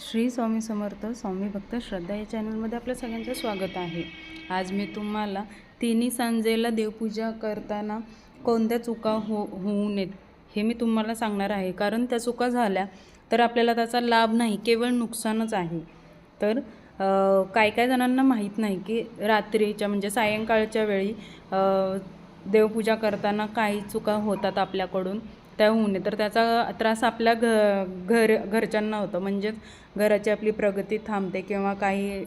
श्री स्वामी समर्थ स्वामी भक्त श्रद्धा या चॅनलमध्ये आपल्या सगळ्यांचं स्वागत आहे. आज मी तुम्हाला तिन्ही सांजेला देवपूजा करताना कोणत्या चुका हो होऊ नयेत हे मी तुम्हाला सांगणार आहे. कारण त्या चुका झाल्या तर आपल्याला त्याचा लाभ नाही केवळ नुकसानच आहे. तर काय काय जणांना माहीत नाही की रात्रीच्या म्हणजे सायंकाळच्या वेळी देवपूजा करताना काही चुका होतात आपल्याकडून. त्या होऊ नये तर त्याचा त्रास आपल्या घ घर घरच्यांना होतो. म्हणजेच घराची आपली प्रगती थांबते किंवा काही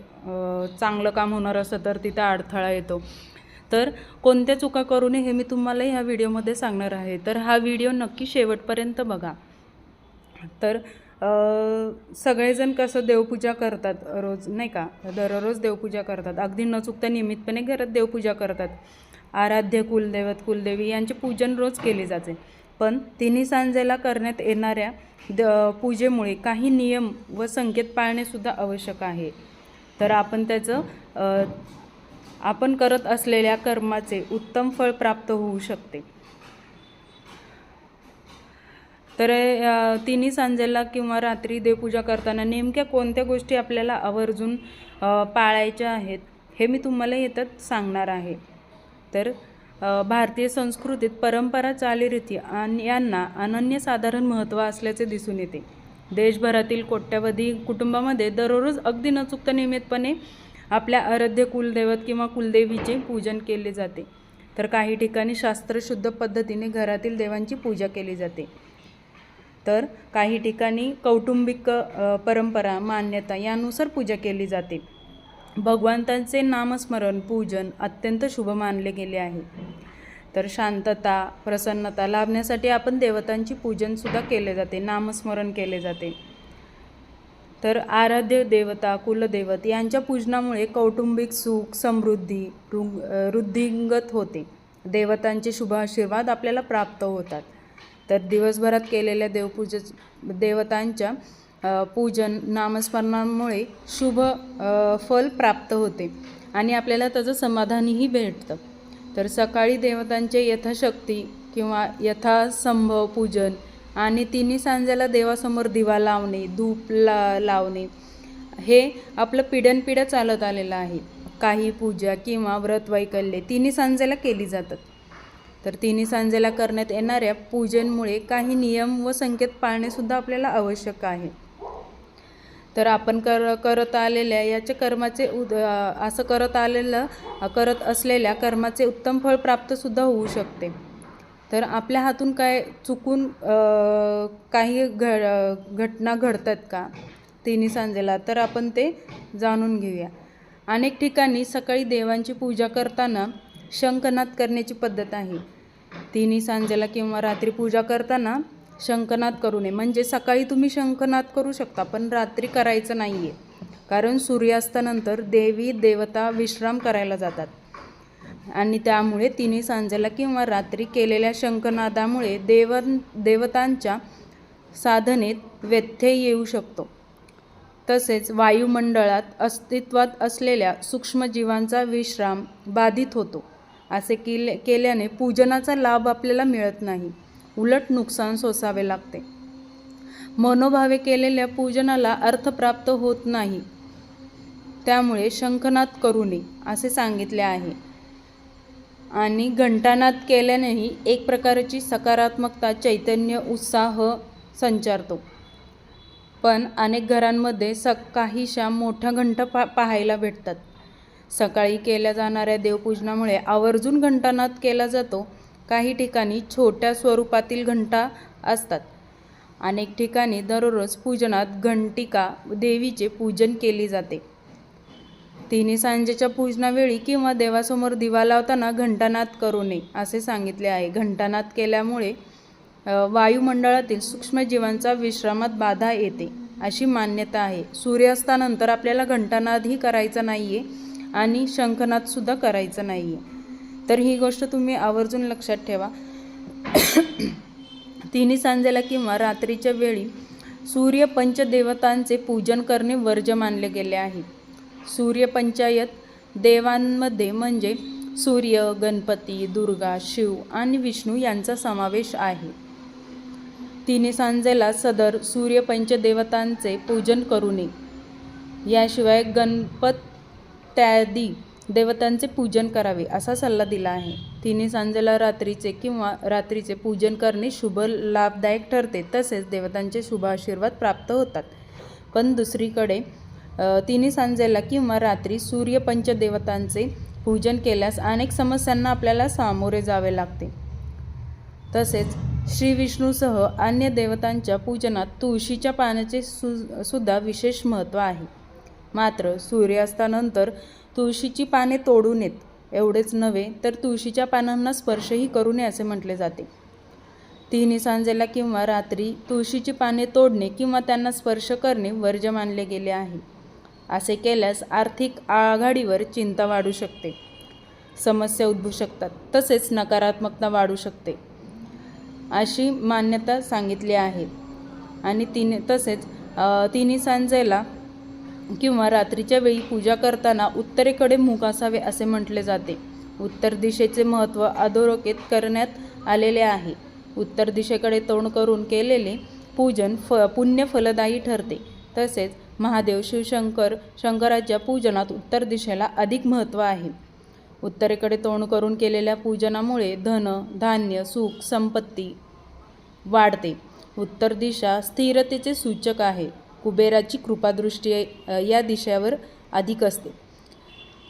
चांगलं काम होणार असं तर तिथं अडथळा येतो. तर कोणत्या चुका करू नये हे मी तुम्हाला ह्या व्हिडिओमध्ये सांगणार आहे. तर हा व्हिडिओ नक्की शेवटपर्यंत बघा. तर सगळेजण कसं देवपूजा करतात रोज नाही का? दररोज देवपूजा करतात. अगदी न चुकता नियमितपणे घरात देवपूजा करतात. आराध्य कुलदैवत कुलदेवी यांचे पूजन रोज केले जाते. पण तिन्ही सांजेला करण्यात येणाऱ्या द पूजेमुळे काही नियम व संकेत पाळणेसुद्धा आवश्यक आहे. तर आपण त्याचं आपण करत असलेल्या कर्माचे उत्तम फळ प्राप्त होऊ शकते. तर तिन्ही सांजेला किंवा रात्री देवपूजा करताना नेमक्या कोणत्या गोष्टी आपल्याला आवर्जून पाळायच्या आहेत हे मी तुम्हाला येतात सांगणार आहे. तर भारतीय संस्कृतीत परंपरा चालीरीती आणि यांना अनन्यसाधारण महत्त्व असल्याचे दिसून येते. देशभरातील कोट्यावधी कुटुंबामध्ये दररोज अगदी न चुकता नियमितपणे आपल्या आराध्य कुलदैवत किंवा कुलदेवीचे पूजन केले जाते. तर काही ठिकाणी शास्त्रशुद्ध पद्धतीने घरातील देवांची पूजा केली जाते. तर काही ठिकाणी कौटुंबिक परंपरा मान्यता यानुसार पूजा केली जाते. भगवंतांचे नामस्मरण पूजन अत्यंत शुभ मानले गेले आहे. तर शांतता प्रसन्नता लाभण्यासाठी आपण देवतांची पूजनसुद्धा केले जाते नामस्मरण केले जाते. तर आराध्य देवता कुलदैवत यांच्या पूजनामुळे कौटुंबिक सुख समृद्धी रुंग वृद्धिंगत होते. देवतांचे शुभ आशीर्वाद आपल्याला प्राप्त होतात. तर दिवसभरात केलेल्या देवपूजे देवतांच्या पूजन नामस्मरणामुळे शुभ फल प्राप्त होते आणि आपल्याला त्याचं समाधानही भेटतं. तर सकाळी देवतांचे यथाशक्ती किंवा यथासंभव पूजन आणि तिन्ही सांजेला देवासमोर दिवा लावणे धूप ला लावणे हे आपलं पिढ्यानपिढ्या चालत आलेलं आहे. काही पूजा किंवा व्रत वैकल्ये तिन्ही सांजेला केली जातात. तर तिन्ही सांजेला करण्यात येणाऱ्या पूजनमुळे काही नियम व संकेत पाळणेसुद्धा आपल्याला आवश्यक आहे. तर आपण कर करत आलेल्या याच्या कर्माचे उद असं करत आलेलं करत असलेल्या कर्माचे उत्तम फळ प्राप्तसुद्धा होऊ शकते. तर आपल्या हातून काय चुकून काही घ घटना घडतात का? तिन्ही सांजेला तर आपण ते जाणून घेऊया. अनेक ठिकाणी सकाळी देवांची पूजा करताना शंखनाद करण्याची पद्धत आहे. तिन्ही सांजेला किंवा रात्री पूजा करताना शंखनाद करू नये. म्हणजे सकाळी तुम्ही शंखनाद करू शकता पण रात्री करायचं नाही आहे कारण सूर्यास्तानंतर देवी देवता विश्राम करायला जातात. आणि त्यामुळे तिन्ही सांजेला किंवा रात्री केलेल्या शंखनादामुळे देव देवतांच्या साधनेत व्यत्यय येऊ शकतो. तसेच वायुमंडळात अस्तित्वात असलेल्या सूक्ष्मजीवांचा विश्राम बाधित होतो. असे केले केल्याने पूजनाचा लाभ आपल्याला मिळत नाही. उलट नुकसान सोसावे लागते. मनोभावे केलेल्या पूजनाला अर्थ प्राप्त होत नाही. त्यामुळे शंखनाद करू नये असे सांगितले आहे. आणि घंटानाद केल्यानेही एक प्रकारची सकारात्मकता चैतन्य उत्साह संचारतो. पण अनेक घरांमध्ये स काहीशा मोठ्या घंटा पा पाहायला भेटतात. सकाळी केल्या जाणाऱ्या देवपूजनामुळे आवर्जून घंटानाद केला जातो. काही ठिकाणी छोट्या स्वरूपातील घंटा असतात. अनेक ठिकाणी दररोज पूजनात घंटिका देवीचे पूजन केले जाते. तिन्ही सांजेच्या पूजनावेळी किंवा देवासमोर दिवा लावताना घंटानाद करू नये असे सांगितले आहे. घंटानाद केल्यामुळे वायुमंडळातील सूक्ष्मजीवांचा विश्रामात बाधा येते अशी मान्यता आहे. सूर्यास्तानंतर आपल्याला घंटानादही करायचा नाही आहे आणि शंखनादसुद्धा करायचा नाही आहे तर ही गोष्ट तुम्ही आवर्जून लक्षात ठेवा. तिन्ही सांजेला किंवा रात्रीच्या वेळी सूर्य पंचदेवतांचे पूजन करणे वर्ज्य मानले गेले आहे. सूर्यपंचायत देवांमध्ये म्हणजे सूर्य गणपती दुर्गा शिव आणि विष्णू यांचा समावेश आहे. तिन्ही सांजेला सदर सूर्यपंचदेवतांचे पूजन करू नये. याशिवाय गणपत्यादी देवतांचे पूजन करावे असा सल्ला दिला आहे. तिन्ही सांजेला रात्रीचे किंवा रात्रीचे पूजन करणे शुभ लाभदायक ठरते तसेच देवतांचे शुभ आशीर्वाद प्राप्त होतात. पण दुसरीकडे तिन्ही सांजेला किंवा रात्री सूर्यपंचदेवतांचे पूजन केल्यास अनेक समस्यांना आपल्याला सामोरे जावे लागते. तसेच श्री विष्णूसह अन्य देवतांच्या पूजनात तुळशीच्या पानाचे सु सुद्धा विशेष महत्त्व आहे. मात्र सूर्यास्तानंतर तुळशीची पाने तोडू नयेत एवढेच नव्हे तर तुळशीच्या पानांना स्पर्शही करू नये असे म्हटले जाते. तिन्ही सांजेला किंवा रात्री तुळशीची पाने तोडणे किंवा त्यांना स्पर्श करणे वर्ज्य मानले गेले आहे. असे केल्यास आर्थिक आघाडीवर चिंता वाढू शकते. समस्या उद्भवू शकतात. तसेच नकारात्मकता वाढू शकते. अशी मान्यता सांगितली आहे. आणि तिने तसेच तिन्ही सांजेला किंवा रात्रीच्या वेळी पूजा करताना उत्तरेकडे मुख असावे असे म्हटले जाते. उत्तर दिशेचे महत्त्व अधोरेखित करण्यात आलेले आहे. उत्तर दिशेकडे तोंड करून केलेले पूजन फ पुण्य फलदायी ठरते. तसेच महादेव शिवशंकर शंकराच्या पूजनात उत्तर दिशेला अधिक महत्त्व आहे. उत्तरेकडे तोंड करून केलेल्या पूजनामुळे धन धान्य सुख संपत्ती वाढते. उत्तर दिशा स्थिरतेचे सूचक आहे. कुबेराची कृपादृष्टी या दिशेवर अधिक असते.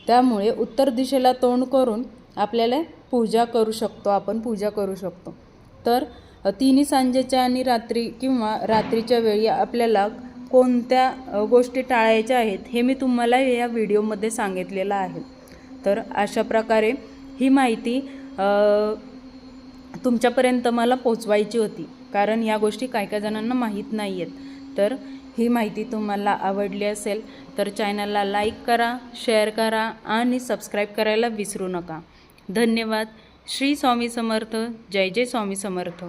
त्यामुळे उत्तर दिशेला तोंड करून आपल्याला पूजा करू शकतो आपण पूजा करू शकतो. तर तिन्ही सांजेच्या आणि रात्री किंवा रात्रीच्या वेळी आपल्याला कोणत्या गोष्टी टाळायच्या आहेत हे मी तुम्हाला या व्हिडिओमध्ये सांगितलेलं आहे. तर अशा प्रकारे ही माहिती तुमच्यापर्यंत मला पोचवायची होती. कारण या गोष्टी काही काही जणांना माहीत नाही आहेत तर ही माहिती तुम्हाला आवडली असेल तर चॅनलला लाईक करा शेअर करा आणि सबस्क्राईब करायला विसरू नका. धन्यवाद. श्री स्वामी समर्थ. जय जय स्वामी समर्थ.